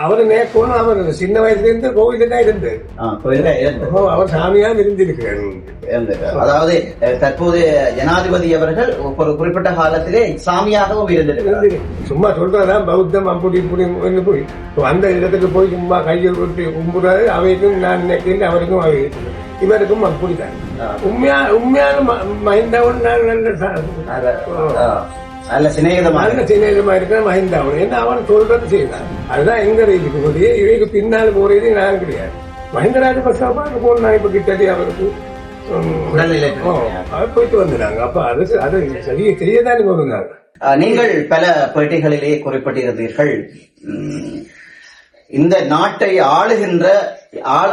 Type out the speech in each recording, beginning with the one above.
அவர் நேக்கோன்னு அவர் சின்ன வயசுல இருந்து கோவில தான் இருந்து ஆ, கோயில்ல இருந்து அவர் சாமியா இருந்திருக்கிறார். அதாவது தற்போது ஜனாதிபதி அவர்கள் ஒரு குறிப்பிட்ட காலத்திலே சாமியாகவும் இருந்திருக்கிறார். இருந்து சும்மா சொல்றதான் பௌத்தம் அப்படி இப்படி போய் அந்த இடத்துக்கு போய் சும்மா கையை விட்டு கும்பிடுறாரு. அவைக்கும் நான் நினைக்கிறேன் அவருக்கும் அவை இவருக்கும் அப்படித்தான் உண்மையா உண்மையான ம- மஹிந்தாவும் நான் நல்ல நல்ல சிநேகிதமாக. நல்ல சின்னமா இருக்கிற மஹிந்தாவும். என்ன அவன் சொல்றது செய்தான். அதுதான் எங்க இதுக்கு போது இவைக்கு பின்னால் போறது நான் கிடையாது. மஹிந்த ராஜபக்ச பார்க்க போனா இப்ப கிட்டடி அவருக்கு போயிட்டு வந்துட்டாங்க. அப்ப அது அது சரியா தெரியதானே அஹ், நீங்கள் பல பேட்டிகளிலே குறிப்பிட்டிருந்தீர்கள். இந்த நாட்டை ஆளுகின்ற ஆள்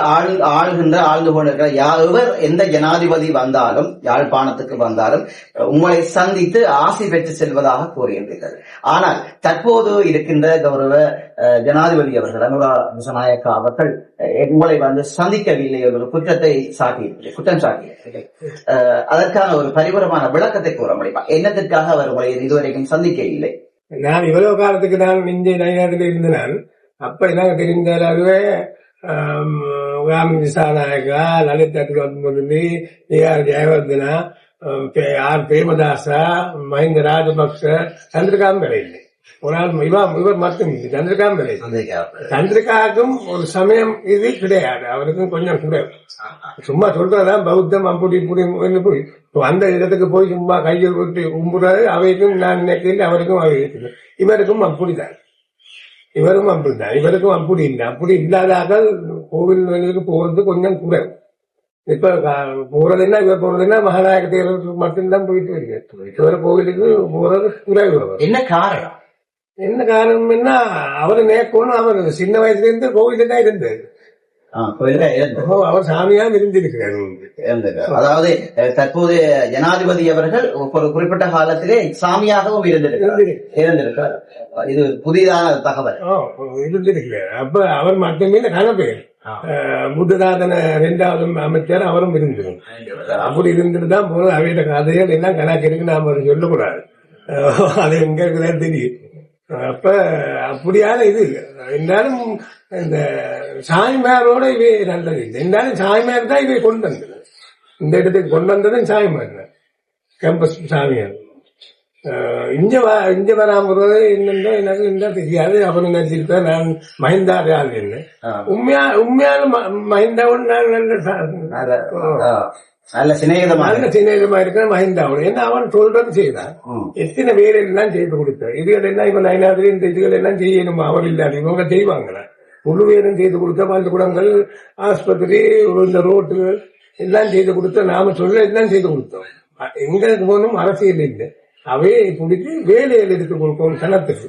ஆளுகின்ற ஆழ்ந்து கொண்டிருக்கிற யாவர் எந்த ஜனாதிபதி வந்தாலும் யாழ்ப்பாணத்துக்கு வந்தாலும் உங்களை சந்தித்து ஆசை பெற்று செல்வதாக கூறியிருந்தீர்கள் ஆனால் தற்போது இருக்கின்ற கௌரவ ஜனாதிபதி அவர்கள் அனுரா விசநாயக்கா அவர்கள் உங்களை வந்து சந்திக்கவில்லை ஒரு குற்றத்தை சாட்டி குற்றம் சாட்டியிருக்கிறீர்கள் அதற்கான ஒரு பரிபூரமான விளக்கத்தை கூற முடியுமா? என்னத்திற்காக அவர் உங்களை இதுவரைக்கும் சந்திக்க இல்லை நான் இவ்வளவு காலத்துக்கு நான் இந்திய நைநாட்டில் இருந்தேன் நான் எனக்கு தெரிந்தாலே காந்தி சாநாயகா லலித் அத்மதி ஏஆர் ஜெயவர்தனா ஆர் பிரேமதாசா மஹிந்த ராஜபக்ச சந்திரகாந்த் இல்லை. ஒரு ஆள் இவன் இவர் மட்டும் இல்லை சந்திரகாந்த் இல்லை. சந்திரிகாவுக்கும் ஒரு சமயம் இது கிடையாது. அவருக்கும் கொஞ்சம் கிடையாது சும்மா சொல்றதான் பௌத்தம் போய் இப்ப அந்த இடத்துக்கு போய் சும்மா கையை விட்டு கும்பிடுறாரு. அவைக்கும் நான் நினைக்கிறேன் அவருக்கும் அவை இருக்குது. இவருக்கும் அப்படிதான் இவரும் அப்படிதான் இவருக்கும் அப்படி இல்லை. அப்படி இல்லாதார்கள் கோவில் போறது கொஞ்சம் குறைவு இப்ப போறதுன்னா இவர் போறதுன்னா மகாநாயக தேர்தலுக்கு மட்டும்தான் போயிட்டு இருக்கு. இவர் கோவிலுக்கு போறது குறைவு என்ன காரணம்? என்ன காரணம்னா அவர் நேக்கோன்னு அவர் சின்ன வயசுல இருந்து கோவில தான் அவர் சாமியா இருந்திருக்கிறார். அதாவது அஹ், தற்போது ஜனாதிபதி அவர்கள் ஒரு குறிப்பிட்ட காலத்திலே சாமியாகவும் இருந்திருக்கிறார். இது புதிதான தகவல். ஓ, இருந்திருக்கிறார். அப்ப அவர் மட்டுமே கணப்பேர் புத்ததாதன இரண்டாவது அமைச்சர் அவரும் இருந்திரும் அப்படி இருந்துட்டு தான் போது அவையோட கதைகள் எல்லாம் கணக்கு நாம அதை சொல்லக்கூடாது. அது எங்க இருக்குதான் தெரியும். அப்ப அப்படியான இது இருந்தாலும் இந்த சாய்மாரோட இவை நல்லது இல்லை. இருந்தாலும் சாய்மார் தான் இவை கொண்டு வந்தது. இந்த இடத்துக்கு கொண்டு வந்ததும் சாய்மார் தான். கேம்பஸ் சாமியார். இங்க வ இங்க வராமறது என்னென்னோ எனக்கு என்ன தெரியாது. அவர் நினைச்சிருப்பேன் நான் மஹிந்தா ஆள் என்ன. உண்மையா உண்மையான ம- மஹிந்தாவோட நான் நல்ல நல்ல ஆ, நல்ல சின்னமா இருக்கிற மஹிந்தாவோட என்ன அவன் சொல்றது செய்தான். எத்தனை பேர் எல்லாம் செய்து கொடுத்தார். இதுகள் எல்லாம் இப்ப நயனாதிரி இந்த இதுகள் எல்லாம் செய்யணுமா அவர் இல்லாத இவங்க செய்வாங்களா முழு பேரும் செய்து கொடுத்த பள்ளிக்கூடங்கள் ஆஸ்பத்திரி இந்த ரோட்டுகள் எல்லாம் செய்து கொடுத்த நாம சொல்ல எல்லாம் செய்து கொடுத்தோம். எங்களுக்கு போகணும் அரசியல் இல்லை. அவையை பிடிச்சி வேலையில் எடுத்து கொடுப்போம் சனத்துக்கு.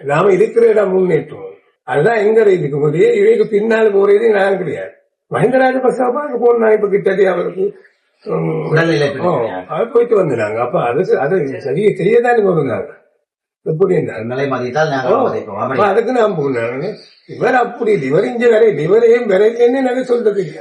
நாம இருக்கிற இடம் முன்னேற்றுவோம் அதுதான் எங்க இதுக்கு போது இவைக்கு பின்னால் போறது நான் கிடையாது. மஹிந்த ராஜபக்ச பார்க்க போனா இப்ப கிட்டடி அவருக்கு அவர் போயிட்டு வந்துட்டாங்க அப்ப அது அது சரியா தெரியதானே போதுனாங்க எப்படி அதுக்கு நான் போனாங்க இவர் அப்படி. இவர் இங்க வரையில் இவர் ஏன் வரையிலன்னு எனக்கு சொல்றது இல்லை